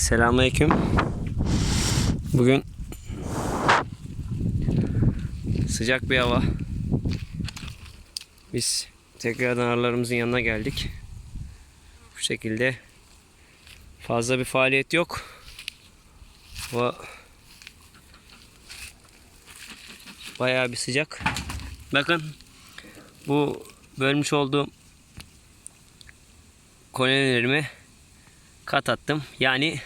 Selamünaleyküm. Bugün sıcak bir hava. Biz tekrardan arılarımızın yanına geldik. Bu şekilde fazla bir faaliyet yok. Hava bayağı bir sıcak. Bakın bu bölmüş olduğum kolonilerimi kat attım. Yani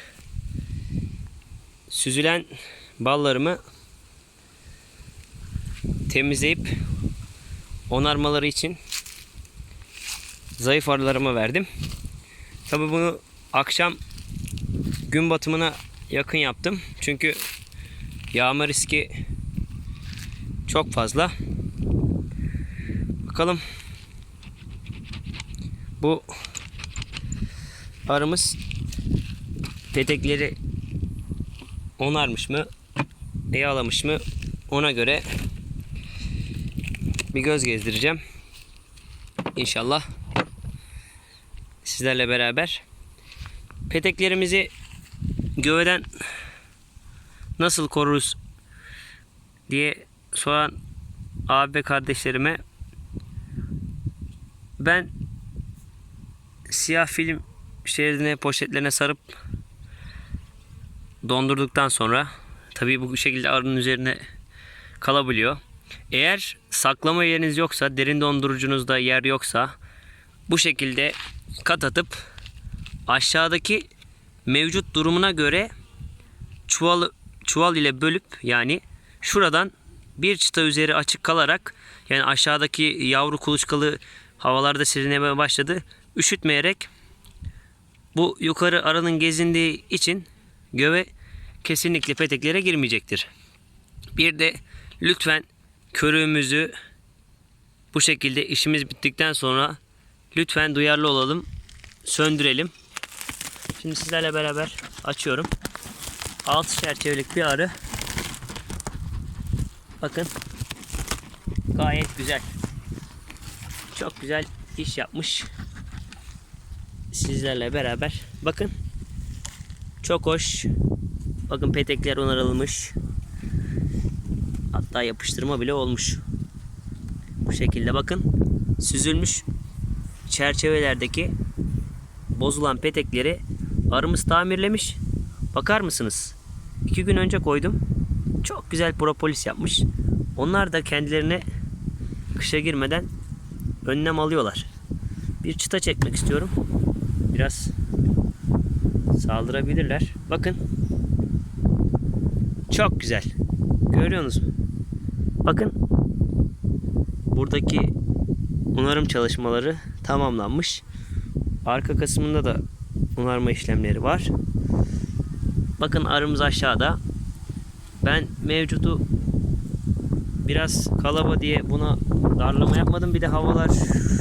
süzülen ballarımı temizleyip onarmaları için zayıf arılarıma verdim. Tabi bunu akşam gün batımına yakın yaptım. Çünkü yağma riski çok fazla. Bakalım bu arımız petekleri onarmış mı yağlamış mı ona göre bir göz gezdireceğim. İnşallah sizlerle beraber peteklerimizi göveden nasıl koruruz diye soran abi kardeşlerime ben siyah film şeridine poşetlerine sarıp dondurduktan sonra tabii bu şekilde arının üzerine kalabiliyor. Eğer saklama yeriniz yoksa, derin dondurucunuzda yer yoksa bu şekilde kat atıp aşağıdaki mevcut durumuna göre çuval çuval ile bölüp yani şuradan bir çıta üzeri açık kalarak yani aşağıdaki yavru kuluçkalı havalarda serinlemeye başladı. Üşütmeyerek bu yukarı arının gezindiği için göve kesinlikle peteklere girmeyecektir. Bir de lütfen körüğümüzü bu şekilde işimiz bittikten sonra lütfen duyarlı olalım. Söndürelim. Şimdi sizlerle beraber açıyorum. Altı çerçevelik bir arı. Bakın. Gayet güzel. Çok güzel iş yapmış. Sizlerle beraber. Bakın. Çok hoş. Bakın petekler onarılmış. Hatta yapıştırma bile olmuş. Bu şekilde bakın. Süzülmüş çerçevelerdeki bozulan petekleri arımız tamirlemiş. Bakar mısınız? İki gün önce koydum. Çok güzel propolis yapmış. Onlar da kendilerine kışa girmeden önlem alıyorlar. Bir çıta çekmek istiyorum. Biraz saldırabilirler. Bakın. Çok güzel. Görüyorsunuz mu? Bakın. Buradaki onarım çalışmaları tamamlanmış. Arka kısmında da onarma işlemleri var. Bakın arımız aşağıda. Ben mevcudu biraz kalaba diye buna darlama yapmadım. Bir de havalar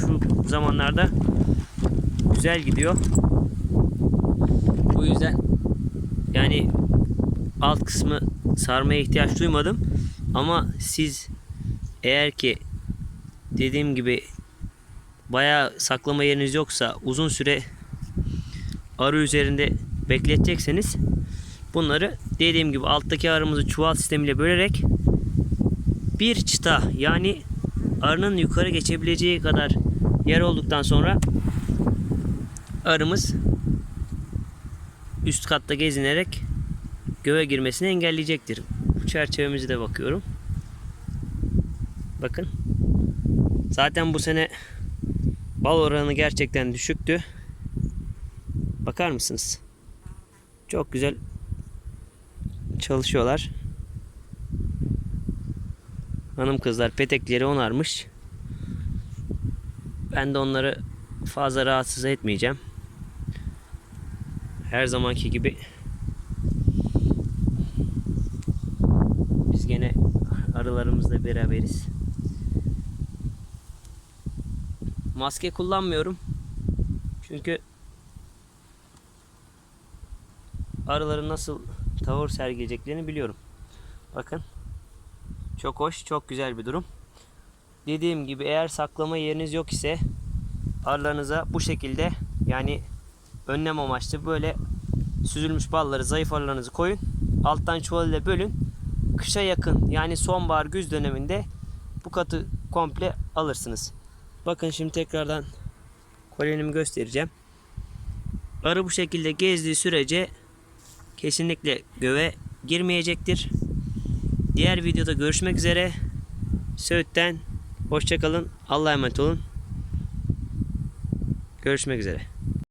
şu zamanlarda güzel gidiyor. Bu yüzden yani alt kısmı sarmaya ihtiyaç duymadım. Ama siz eğer ki dediğim gibi bayağı saklama yeriniz yoksa uzun süre arı üzerinde bekletecekseniz bunları dediğim gibi alttaki arımızı çuval sistemiyle bölerek bir çıta yani arının yukarı geçebileceği kadar yer olduktan sonra arımız üst katta gezinerek göğe girmesini engelleyecektir. Bu çerçevemize de bakıyorum. Bakın. Zaten bu sene bal oranı gerçekten düşüktü. Bakar mısınız? Çok güzel çalışıyorlar. Hanım kızlar petekleri onarmış. Ben de onları fazla rahatsız etmeyeceğim. Her zamanki gibi biz gene arılarımızla beraberiz. Maske kullanmıyorum. Çünkü arıların nasıl tavır sergileyeceklerini biliyorum. Bakın. Çok hoş, çok güzel bir durum. Dediğim gibi eğer saklama yeriniz yok ise arılarınıza bu şekilde yani önlem amaçlı böyle süzülmüş balları, zayıf arılarınızı koyun. Alttan çuval ile bölün. Kışa yakın yani sonbahar güz döneminde bu katı komple alırsınız. Bakın şimdi tekrardan kolonimi göstereceğim. Arı bu şekilde gezdiği sürece kesinlikle göve girmeyecektir. Diğer videoda görüşmek üzere. Söğüt'ten hoşçakalın. Allah'a emanet olun. Görüşmek üzere.